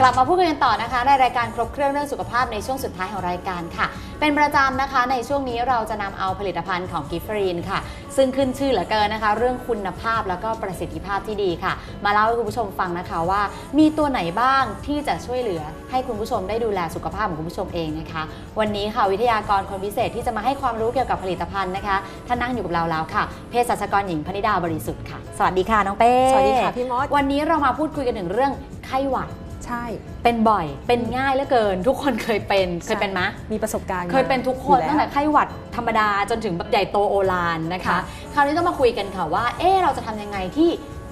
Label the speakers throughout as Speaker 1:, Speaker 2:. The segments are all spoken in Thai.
Speaker 1: กลับมาพูดคุยกันต่อนะคะ ในรายการครบเครื่องเรื่องสุขภาพในช่วงสุดท้ายของรายการค่ะ เป็นประจำนะคะในช่วงนี้เราจะนำเอาผลิตภัณฑ์ของกิฟฟรีนค่ะ ซึ่งขึ้นชื่อเหลือเกินนะคะ เรื่องคุณภาพแล้วก็ประสิทธิภาพที่ดีค่ะ มาเล่าให้คุณผู้ชมฟังนะคะว่า มีตัวไหนบ้างที่จะช่วยเหลือ ให้คุณผู้ชมได้ดูแลสุขภาพของคุณผู้ชมเองนะคะ วันนี้ค่ะวิทยากรคนพิเศษที่จะมาให้ความรู้เกี่ยวกับผลิตภัณฑ์นะคะท่านนั่งอยู่กับเราแล้วค่ะเภสัชกรหญิงพนิดาบริสุทธิ์ค่ะสวัสดีค่ะน้องเป้
Speaker 2: สวัสดีค่ะพี่มด
Speaker 1: วันนี้เรามาพูดคุยกันถึงเรื่องไข้หวัด
Speaker 2: ใช่
Speaker 1: เป็นบ่อย เป็นง่ายเหลือเกิน ทุกคนเคยเป็น เคยเป็นไหม
Speaker 2: มีประสบการณ์
Speaker 1: เคยเป็นทุกคน
Speaker 2: อยู่
Speaker 1: ตั้ง
Speaker 2: แล้
Speaker 1: แต่
Speaker 2: ว
Speaker 1: ไข้หวัดธรรมดาจนถึงแบบใหญ่โตโอฬารนะคะ
Speaker 2: ค่ะ
Speaker 1: คราวนี้ต้องมาคุยกันค่ะว่า เอ๊ะเราจะทำยังไงที่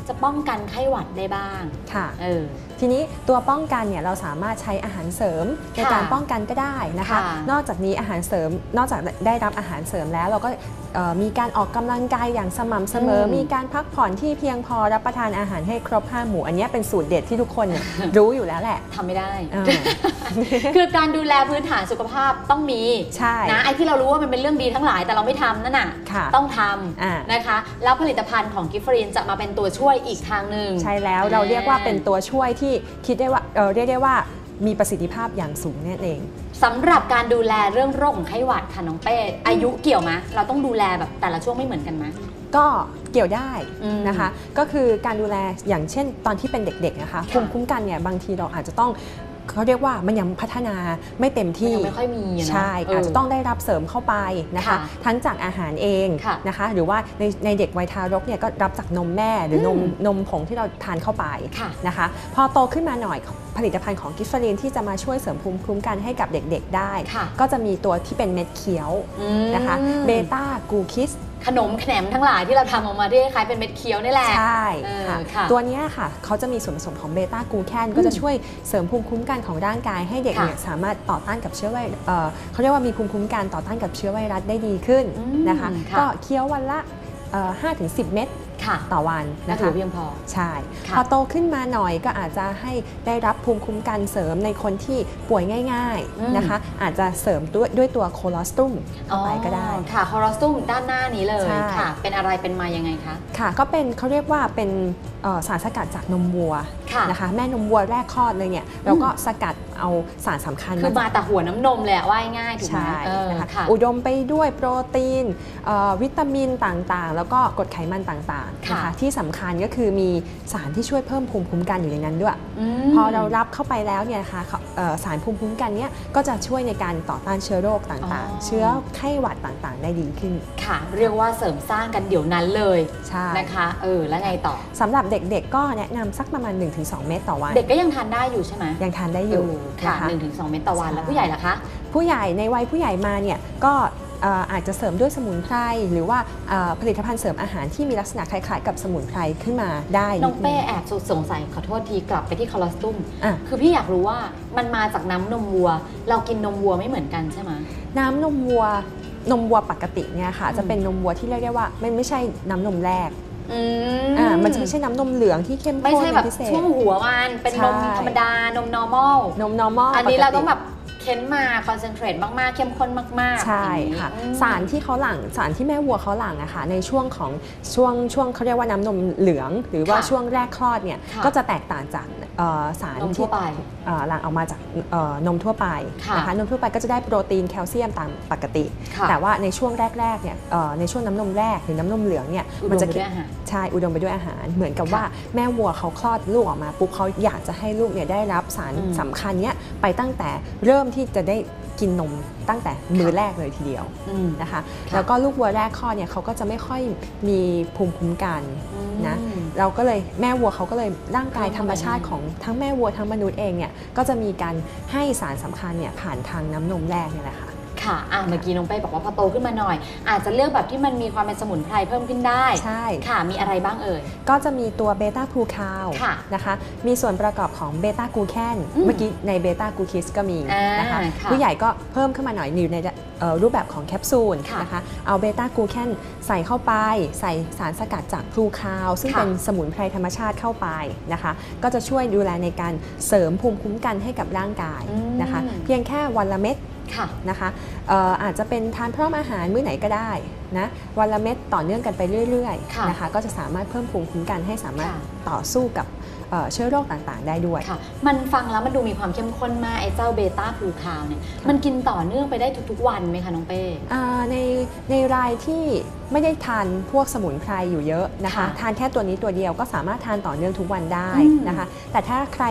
Speaker 1: จะป้องกันไข้หวัดได้บ้าง
Speaker 2: ค่ะ
Speaker 1: เออ
Speaker 2: ทีนี้ตัวป้องกันเนี่ยเราสามารถใช้อาหารเสริมใน
Speaker 1: ค่ะ
Speaker 2: การป้องกันก็ได้นะคะ
Speaker 1: ค่ะ
Speaker 2: นอกจากนี้อาหารเสริมนอกจากได้รับอาหารเสริมแล้วเราก็เอ่อมีการออกกำลังกายอย่างสม่ำเสมอ
Speaker 1: อืม
Speaker 2: มีการพักผ่อนที่เพียงพอรับประทานอาหารให้ครบห้าหมู่ อันเนี้ยเป็นสูตรเด็ดที่ทุกคนเนี่ยรู้อยู่แล้วแหละ
Speaker 1: ทำไม่ได้
Speaker 2: เออ
Speaker 1: คือการดูแลพื้นฐานสุขภาพต้องมี
Speaker 2: ใช่
Speaker 1: นะไอ้ที่เรารู้ว่ามันเป็นเรื่องดีทั้งหลายแต่เราไม่ทำนั่นน่ะ
Speaker 2: ค่ะ
Speaker 1: ต้องท
Speaker 2: อ่าำ
Speaker 1: นะคะ แล้วผลิตภัณฑ์ของกิฟฟรีนจะมาเป็นตัวช่วยอีกทางหนึ่ง
Speaker 2: ใช่แล้วเราเรียกว่าเป็นตัวช่วยที่คิดได้ว่าเอ่อเรียกได้ว่ามีประสิทธิภาพอย่างสูงนั่นเอง
Speaker 1: สำหรับการดูแลเรื่องโรคของไข้หวัดค่ะน้องเป้อายุเกี่ยวไหมเราต้องดูแลแบบแต่ละช่วงไม่เหมือนกันไหม
Speaker 2: ก็เกี่ยวได้
Speaker 1: อืม
Speaker 2: นะคะ ก็คือการดูแลอย่างเช่นตอนที่เป็นเด็กๆนะคะ
Speaker 1: ค่ะ
Speaker 2: ภูมิคุ้มกันเนี่ยบางทีเราอาจจะต้อง เขาเรียกว่ามันยังพัฒนาไม่เต็ม
Speaker 1: มัน
Speaker 2: ที่
Speaker 1: ยังไม่ค่อยมีอะเนาะ
Speaker 2: ใช่
Speaker 1: เอา
Speaker 2: จจะต้องได้รับเสริมเข้าไปนะคะ
Speaker 1: ค่ะ
Speaker 2: ทั้งจากอาหารเอง
Speaker 1: ค่ะ
Speaker 2: นะคะ หรือว่าในในเด็กวัยทารกเนี่ยก็รับจากนมแม่หรืออนม
Speaker 1: ม
Speaker 2: นมผงที่เราทานเข้าไป
Speaker 1: ค่ะ
Speaker 2: นะคะ พอโตขึ้นมาหน่อยผลิตภัณฑ์ของกิฟฟรีนที่จะมาช่วยเสริมภูมิคุ้มกันให้กับเด็กๆได้
Speaker 1: ค่ะ
Speaker 2: ก็จะมีตัวที่เป็นเม็ดเขียว
Speaker 1: อืม
Speaker 2: นะคะเบต้ากูคิส
Speaker 1: ขนมแขนมทั้งหลายที่เราทำออกมาที่คล้ายๆเป็นเม็ดเคี้ยวนี่แหละ
Speaker 2: ใช่
Speaker 1: เออ
Speaker 2: ค่ะ
Speaker 1: ค่ะ
Speaker 2: ตัวเนี้ยค่ะเขาจะมีส่วนผสมของเบต้ากลูแคนก็จะช่วยเสริมภูมิคุ้มกันของร่างกายให้เด็ก
Speaker 1: ค่ะ
Speaker 2: เนี่ยสามารถต่อต้านกับเชื้อไวเอ่อเขาเรียกว่ามีภูมิคุ้มกันต่อต้านกับเชื้อไวรัสได้ดีขึ้น
Speaker 1: อืม
Speaker 2: นะคะ
Speaker 1: ค่ะ
Speaker 2: ก็เคี้ยววันละเอ่อ5-10 เม็ด
Speaker 1: ค่ะ
Speaker 2: ต่อวัน
Speaker 1: นะ
Speaker 2: นะ
Speaker 1: ถื
Speaker 2: คะ
Speaker 1: อเพียงพอ
Speaker 2: ใช่
Speaker 1: ค่ะ
Speaker 2: พอโตขึ้นมาหน่อยก็อาจจะให้ได้รับภูมิคุ้มกันเสริมในคนที่ป่วยง่าย
Speaker 1: อืม
Speaker 2: ๆนะคะ อาจจะเสริมด้วยด้วยตัวโคลอสตุมเข้าไปก็ได้
Speaker 1: อ๋อค่ะคอรัสตุมด้านหน้านี้เลย
Speaker 2: ใช่
Speaker 1: ค่ะ เป็นอะไรเป็นมายังไงคะ
Speaker 2: ค่ะก็เป็นเขาเรียกว่าเป็นเอ่อสารสกัดจากนมวัว
Speaker 1: ค่ะ
Speaker 2: นะคะแม่นมวัวแรกคลอดเลยเนี่ยเราก็สกัด เอาสารสำคัญ
Speaker 1: คือ
Speaker 2: มา
Speaker 1: มาแต่หัวน้ำนมเลยอะว่ายง่ายถูกไหม
Speaker 2: ใช่
Speaker 1: เออ
Speaker 2: นะคะ
Speaker 1: ค่ะ
Speaker 2: อุดมไปด้วยโปรตีนเอ่อวิตามินต่างๆ แล้วก็กรดไขมันต่างๆ
Speaker 1: ค่ะ
Speaker 2: นะคะที่สำคัญก็คือมีสารที่ช่วยเพิ่มภูมิคุ้มกันอยู่ในนั้นด้วย
Speaker 1: ม
Speaker 2: พอเรารับเข้าไปแล้วเนี่ยนะคะเขาเอ่อสารภูมิคุ้มกันเนี่ยก็จะช่วยในการต่อต้านเชื้อโรคต่าง
Speaker 1: อ๋อ
Speaker 2: ๆเชื้อไข้หวัดต่างๆ ได้ดีขึ้น
Speaker 1: ค่ะ เรียกว่าเสริมสร้างกันเดี๋ยวนั้นเลย
Speaker 2: ใช่
Speaker 1: นะคะเออแล้วไงต่อ
Speaker 2: สำหรับเด็กๆก็แนะนำสักประมาณ 1-2 เม็ดต่อวัน
Speaker 1: เด็กก็ยังทานได้อยู่ใช่ไหม
Speaker 2: ยังทานได้อยู่
Speaker 1: เค่ะ
Speaker 2: นะคะ
Speaker 1: หนึ่งถึงสองเม็ดต่อวัน
Speaker 2: ใช่
Speaker 1: แล้วผู้ใหญ่ล่ะคะ
Speaker 2: ผู้ใหญ่ในวัยผู้ใหญ่มาเนี่ยก็เอ่ออาจจะเสริมด้วยสมุนไพรหรือว่าเอ่อผลิตภัณฑ์เสริมอาหารที่มีลักษณะคล้ายๆ กับสมุนไพรขึ้นมาได้
Speaker 1: น้อง
Speaker 2: ด
Speaker 1: เป้แอบสงสัยขอโทษทีกลับไปที่คอลอสตุม
Speaker 2: อะ
Speaker 1: คือพี่อยากรู้ว่ามันมาจากน้ำนมวัว เรากินนมวัวไม่เหมือนกันใช่ไหม
Speaker 2: น้ำนมวัวนมวัวปกติเนี่ยค่ะ
Speaker 1: อืม
Speaker 2: จะเป็นนมวัวที่เรียกได้ว่ามันไม่ใช่น้ำนมแรก
Speaker 1: อื
Speaker 2: อ่ามันจะไม่ใช่น้ำนมเหลืองที่เข้ม
Speaker 1: ไม่
Speaker 2: ข้น
Speaker 1: ใช่แบบ
Speaker 2: เป็นพิเศษ
Speaker 1: ช่วงหัวมันเป็นนม
Speaker 2: ใช่
Speaker 1: ธรรมดานม normal
Speaker 2: นม normal
Speaker 1: อันนี้
Speaker 2: ปก
Speaker 1: เราต้องแบบ เค้นมาคอนเซนเทรตมากๆ เข้มข้นมากๆ
Speaker 2: ใช่
Speaker 1: อย่างนี้
Speaker 2: ค่ะ
Speaker 1: อืม
Speaker 2: สารที่เขาหลั่งสารที่แม่วัวเขาหลั่งอะค่ะในช่วงของช่วงช่วงเขาเรียกว่าน้ำนมเหลือง หรือว่า
Speaker 1: ค่ะ
Speaker 2: ช่วงแรกคลอดเนี่ย
Speaker 1: ค่ะ
Speaker 2: ก็จะแตกต่างจากเอ่อสาร
Speaker 1: นมทั่
Speaker 2: ที่
Speaker 1: วไป
Speaker 2: เอ่อหลั่งออกมาจากเอ่อนมทั่วไป
Speaker 1: ค่ะ
Speaker 2: นะคะนมทั่วไปก็จะได้โปรตีนแคลเซียมตามปกติ
Speaker 1: ค่ะ
Speaker 2: แต่ว่าในช่วงแรกๆเนี่ยเอ่อในช่วงน้ำนมแรกหรือน้ำนมเหลืองเนี่ย
Speaker 1: อุด
Speaker 2: มั
Speaker 1: ม
Speaker 2: จะ
Speaker 1: ไปด้วยอาหาร
Speaker 2: ใช่อุดมไปด้วยอาหาร เหมือนกับ
Speaker 1: ค่ะ
Speaker 2: ว่าแม่วัวเขาคลอดลูกออกมาปุ๊บเขาอยากจะให้ลูกเนี่ยได้รับสาร
Speaker 1: อืม
Speaker 2: สำคัญเนี้ยไปตั้งแต่เริ่มที่จะได้กินนมตั้งแต่มือแรกเลยทีเดียว
Speaker 1: อืม
Speaker 2: นะคะ
Speaker 1: ค่ะ
Speaker 2: แล้วก็ลูกวัวแรกคลอดเนี่ยเขาก็จะไม่ค่อยมีภูมิคุ้มกันนะ
Speaker 1: อืม
Speaker 2: เราก็เลยแม่วัวเขาก็เลยร่างกาย
Speaker 1: เพิ่ม
Speaker 2: ธรรมชาติ
Speaker 1: เข้าไป
Speaker 2: ของทั้งแม่วัวทั้งมนุษย์เองเนี่ยก็จะมีการให้สารสำคัญเนี่ยผ่านทางน้ำนมแรกเนี่ยแหละค่ะ
Speaker 1: ค่ะอะเมื่อกี้น้องเป้บอกว่าพอโตขึ้นมาหน่อย อาจจะเลือกแบบที่มันมีความเป็นสมุนไพรเพิ่มขึ้นได้
Speaker 2: ใช่
Speaker 1: ค่ะ มีอะไรบ้างเอ่ย
Speaker 2: ก็จะมีตัวเบต้าพลูคาว
Speaker 1: ค่ะ
Speaker 2: นะคะ มีส่วนประกอบของเบต้ากลูแคน
Speaker 1: อืม
Speaker 2: เมื่อกี้ในเบต้ากลูคิสก็มี
Speaker 1: อ่าน
Speaker 2: นะคะ
Speaker 1: ค่ะ
Speaker 2: ผู้ใหญ่ก็เพิ่มขึ้นมาหน่อยอยู่ในเอ่อรูปแบบของแคปซูล
Speaker 1: ค่ะ
Speaker 2: นะคะ เอาเบต้ากลูแคนใส่เข้าไป ใส่สารสกัดจากพลูคาว ซึ่ง
Speaker 1: ค่ะ
Speaker 2: เป็นสมุนไพรธรรมชาติเข้าไปนะคะ ก็จะช่วยดูแลในการเสริมภูมิคุ้มกันให้กับร่างกาย
Speaker 1: อืม
Speaker 2: นะคะ เพียงแค่วันละเม็ด
Speaker 1: ค่ะ
Speaker 2: นะคะเอ่ออาจจะเป็นทานพร้อมอาหารมื้อไหนก็ได้นะวันละเม็ดต่อเนื่องกันไปเรื่อย
Speaker 1: ค่ะ
Speaker 2: ๆนะคะก็จะสามารถเพิ่มภูมิคุ้มกันให้สามารถ
Speaker 1: ค่ะ
Speaker 2: ต่อสู้กับเอ่อเชื้อโรคต่างๆ ได้ด้วย
Speaker 1: ค่ะมันฟังแล้วมันดูมีความเข้มข้นมากไอ้เจ้าเบต้าพลูคาวเนี่ยมันกินต่อเนื่องไปได้ทุกๆวันไหมคะน้องเป้
Speaker 2: อ่าในในรายที่ไม่ได้ทานพวกสมุนไพรอยู่เยอะนะคะ
Speaker 1: ค่ะ
Speaker 2: ทานแค่ตัวนี้ตัวเดียวก็สามารถทานต่อเนื่องทุกวันได้
Speaker 1: อืม
Speaker 2: นะคะ แต่ถ้าใคร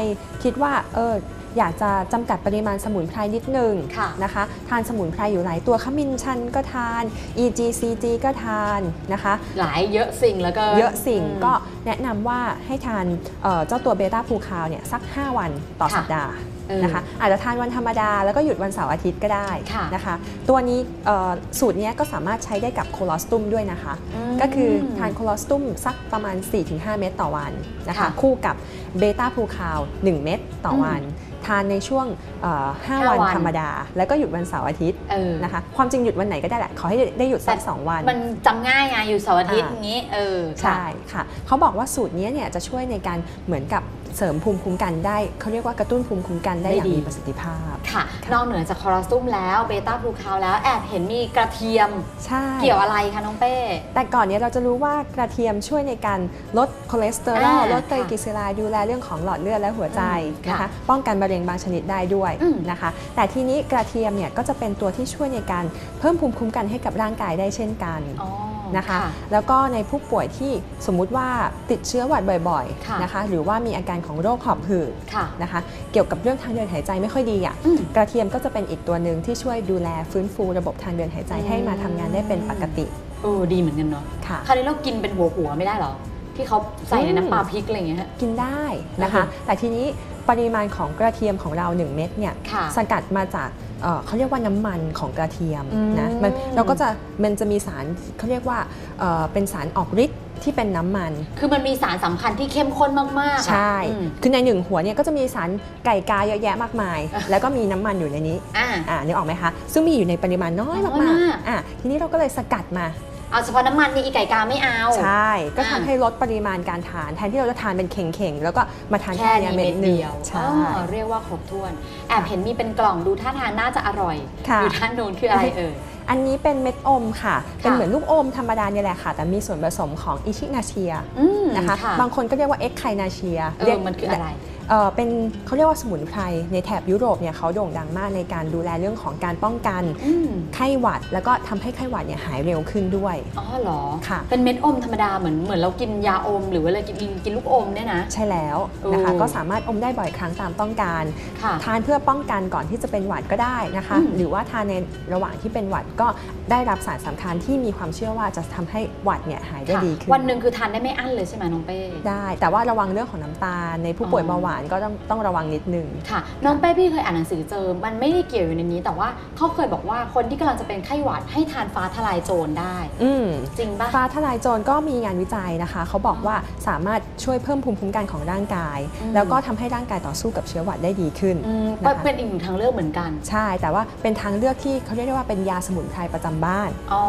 Speaker 2: คิดว่าเออ อยากจะจำกัดปริมาณสมุนไพรนิดนึง
Speaker 1: ค่ะ
Speaker 2: นะคะ ทานสมุนไพรอยู่หลายตัวขมิ้นชันก็ทาน EGCG ก็ทานนะคะ
Speaker 1: หลายเยอะสิ่งแล้วก็
Speaker 2: เยอะสิ่งก็แนะนำว่าให้ทานเอ่อเจ้าตัวเบต้าพูคาวเนี่ยสัก 5 วันต่อ
Speaker 1: ค่ะ
Speaker 2: สัปดาห์
Speaker 1: เออ
Speaker 2: นะคะอาจจะทานวันธรรมดาแล้วก็หยุดวันเสาร์อาทิตย์ก็ได้
Speaker 1: ค่ะ
Speaker 2: นะคะ ตัวนี้เอ่อสูตรเนี้ยก็สามารถใช้ได้กับโคลอสตุมด้วยนะคะ
Speaker 1: ม
Speaker 2: ก็คือทานโคลอสตุมสักประมาณ 4-5 เม็ดต่อวันนะคะ
Speaker 1: ค่ะ
Speaker 2: คู่กับเบต้าพูคาว 1 เม็ดต่อวัน ทานในช่วงเอ่อ
Speaker 1: ห้า
Speaker 2: 5วัน
Speaker 1: วัน
Speaker 2: ธรรมดา แล้วก็หยุดวันเสาร์อาทิตย์
Speaker 1: เออ
Speaker 2: นะคะความจริงหยุดวันไหนก็ได้แหละ ขอให้ได้หยุดสักสองวัน
Speaker 1: มันจำง่ายไงอยู่เสาร์อาทิตย์
Speaker 2: อ่า
Speaker 1: อย่างนี้เออ
Speaker 2: ใช่ค่ะเขาบอกว่าสูตรนี้เนี่ยจะช่วยในการเหมือนกับ เสริมภูมิคุ้มกันได้ เขาเรียกว่ากระตุ้นภูมิคุ้มกันได้
Speaker 1: ได้
Speaker 2: อย่าง
Speaker 1: ดี
Speaker 2: มีประสิทธิภาพ
Speaker 1: ค่ะ
Speaker 2: ค่ะ
Speaker 1: นอกเหนือจากคอรัสตุมแล้วเบต้าพลูคาวแล้วแอบเห็นมีกระเทียม
Speaker 2: ใช่
Speaker 1: เกี่ยวอะไรคะน้องเป้
Speaker 2: แต่ก่อนเนี้เราจะรู้ว่ากระเทียมช่วยในการลดคอเลสเตอรอล
Speaker 1: อ่า
Speaker 2: ลดไตรกลีเซอไรด์ดูแลเรื่องของหลอดเลือดและหัวใจ
Speaker 1: อืม
Speaker 2: นะคะ
Speaker 1: ค่ะ
Speaker 2: ป้องกันมะเร็งบางชนิดได้ด้วย
Speaker 1: อืม
Speaker 2: นะคะ แต่ทีนี้กระเทียมเนี่ยก็จะเป็นตัวที่ช่วยในการเพิ่มภูมิคุ้มกันให้กับร่างกายได้เช่นกัน
Speaker 1: อ๋อ
Speaker 2: นะคะ แล้วก็ในผู้ป่วยที่สมมุติว่าติดเชื้อหวัดบ่อย
Speaker 1: ค่ะ
Speaker 2: ๆนะคะ หรือว่ามีอาการของโรคหอบหืด
Speaker 1: ค่ะ
Speaker 2: นะคะ เกี่ยวกับเรื่องทางเดินหายใจไม่ค่อยดีอะ
Speaker 1: อืม
Speaker 2: กระเทียมก็จะเป็นอีกตัวหนึ่งที่ช่วยดูแลฟื้นฟูระบบทางเดินหายใจ
Speaker 1: อืม
Speaker 2: ให้มาทำงานได้เป็นปกติ
Speaker 1: เออดีเหมือนกันเนาะ
Speaker 2: ค่ะ
Speaker 1: คราวนี้เรากินเป็นหัวหัวๆไม่ได้เหรอที่เขาใส่ในน้ำปลาพริกอะไรอย่างเงี้ยฮะ
Speaker 2: กินได้นะคะ
Speaker 1: อือฮึ
Speaker 2: แต่ทีนี้ปริมาณของกระเทียมของเรา 1 เม็ดเนี่ย
Speaker 1: ค่ะ
Speaker 2: สกัดมาจาก เอ่อเขาเรียกว่าน้ำมันของกระเทียม
Speaker 1: อืม
Speaker 2: นะมันเราก็จะมันจะมีสารเขาเรียกว่าเอ่อเป็นสารออกฤทธิ์ที่เป็นน้ำมัน
Speaker 1: คือมันมีสารสำคัญที่เข้มข้นมากๆอะ
Speaker 2: ใช่
Speaker 1: อืม
Speaker 2: คือในหนึ่งหัวเนี่ยก็จะมีสารไก่กาเยอะแยะมากมาย
Speaker 1: อะ
Speaker 2: แล้วก็มีน้ำมันอยู่ในนี้
Speaker 1: อ่า
Speaker 2: อ่านึกออกไหมคะ ซึ่งมีอยู่ในปริมาณน้อย
Speaker 1: น้อย
Speaker 2: มาก
Speaker 1: มาก
Speaker 2: ๆอะทีนี้เราก็เลยสกัดมา
Speaker 1: เอาเฉพาะน้ำมันนี่อีไก่กาไม่เอา
Speaker 2: ใช่ ก็
Speaker 1: อ่า
Speaker 2: ทำให้ลดปริมาณการทาน แทนที่เราจะทานเป็นเข่งๆ แล้วก็มาทาน
Speaker 1: แค่
Speaker 2: แค่
Speaker 1: นี้
Speaker 2: เนี้ย
Speaker 1: เม็
Speaker 2: เม็
Speaker 1: ด
Speaker 2: ดหนึ่ง
Speaker 1: เดียว
Speaker 2: ใช่
Speaker 1: อ๋อเรียกว่าครบถ้วน แอบเห็นมีเป็นกล่องดูท่าทางน่าจะอร่อย
Speaker 2: ค่ะ
Speaker 1: อยู่ด้านโน้นคืออะไรเอ่ย
Speaker 2: อันนี้เป็นเม็ดอมค่ะ เป็น
Speaker 1: ค่ะ
Speaker 2: เหมือนลูกอมธรรมดาเนี่ยแหละค่ะ แต่มีส่วนผสมของอิชินาเชีย
Speaker 1: อืม
Speaker 2: นะคะ บางคนก็เรียกว่าเอ็กไคนาเชีย
Speaker 1: เออมันคืออะไร
Speaker 2: เออเป็นเขาเรียกว่าสมุนไพรในแถบยุโรปเนี่ยเขาโด่งดังมากในการดูแลเรื่องของการป้องกัน
Speaker 1: อืม
Speaker 2: ไข้หวัด แล้วก็ทำให้ไข้หวัดเนี่ยหายเร็วขึ้นด้วย
Speaker 1: อ๋อเหรอ
Speaker 2: ค่ะ
Speaker 1: เป็นเม็ดอมธรรมดาเหมือนเหมือนเรากินยาอม หรือว่าเรากินกินลูกอมเนี่ยนะ
Speaker 2: ใช่แล้วนะคะ
Speaker 1: โอ้
Speaker 2: ก็สามารถอมได้บ่อยครั้งตามต้องการ
Speaker 1: ค่ะ
Speaker 2: ทานเพื่อป้องกันก่อนที่จะเป็นหวัดก็ได้นะคะ
Speaker 1: อืม
Speaker 2: หรือว่าทานในระหว่างที่เป็นหวัดก็ได้รับสารสำคัญที่มีความเชื่อว่าจะทำให้หวัดเนี่ยหายได้
Speaker 1: ค่ะ
Speaker 2: ดีขึ้น
Speaker 1: วันหนึ่งคือทานได้ไม่อั้นเลยใช่ไหมน้องเป้
Speaker 2: ได้ แต่ว่าระวังเรื่องของน้ำตาลในผู้ป่วย
Speaker 1: อ๋อ
Speaker 2: เบาหวานก็ต้องต้องระวังนิดนึง
Speaker 1: ค่ะ น้องเป้พี่เคยอ่านหนังสือเจอมันไม่ได้เกี่ยวอยู่ในนี้ แต่ว่าเขาเคยบอกว่าคนที่กำลังจะเป็นไข้หวัดให้ทานฟ้าทลายโจรได้
Speaker 2: อืม
Speaker 1: จริงปะ
Speaker 2: ฟ้าทลายโจรก็มีงานวิจัยนะคะ เขาบอกว่าสามารถช่วยเพิ่มภูมิคุ้มกันของร่างกาย
Speaker 1: อืม
Speaker 2: แล้วก็ทำให้ร่างกายต่อสู้กับเชื้อหวัดได้ดีขึ้น
Speaker 1: อืม
Speaker 2: นะคะ
Speaker 1: เป็นอีกหนึ่งทางเลือกเหมือนกัน
Speaker 2: ใช่ แต่ว่าเป็นทางเลือกที่เขาเรียกได้ว่าเป็นยาสมุนไพรประจำบ้าน
Speaker 1: อ๋อ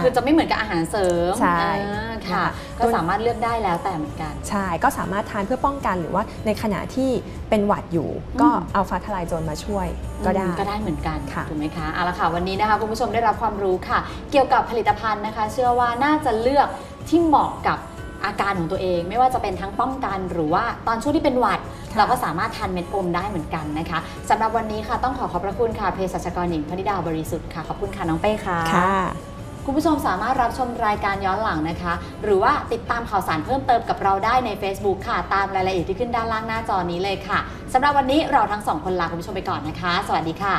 Speaker 1: คือจะไม่เหมือนกับอาหารเสริม
Speaker 2: ใช่
Speaker 1: อ่าค่ะ
Speaker 2: นะคะ
Speaker 1: ก็สามารถเลือกได้แล้วแต่เหมือนกัน
Speaker 2: ใช่ก็สามารถทานเพื่อป้องกันหรือว่าในขณะที่เป็นหวัดอยู่ ก็เอาฟ้าทลายโจรมาช่วยก็ได้
Speaker 1: อืมก็ได้เหมือนกัน
Speaker 2: ค่ะ
Speaker 1: ถูกไหมคะเอาละค่ะวันนี้นะคะคุณผู้ชมได้รับความรู้ค่ะ เกี่ยวกับผลิตภัณฑ์นะคะ เชื่อว่าน่าจะเลือกที่เหมาะกับอาการของตัวเอง ไม่ว่าจะเป็นทั้งป้องกันหรือว่าตอนช่วงที่เป็นหวัด
Speaker 2: ค่ะ
Speaker 1: เราก็สามารถทานเม็ดอมได้เหมือนกันนะคะสำหรับวันนี้ค่ะต้องขอขอบพระคุณค่ะเภสัชกรหญิงพนิดาบริสุทธิ์ค่ะขอบคุณค่ะน้องเป้ค่ะ
Speaker 2: ค่ะ
Speaker 1: คุณผู้ชมสามารถรับชมรายการย้อนหลังนะคะ หรือว่าติดตามข่าวสารเพิ่มเติมกับเราได้ใน Facebook ค่ะ ตามรายละเอียดที่ขึ้นด้านล่างหน้าจอนี้เลยค่ะสำหรับวันนี้เราทั้งสองคนลาคุณผู้ชมไปก่อนนะคะ สวัสดีค่ะ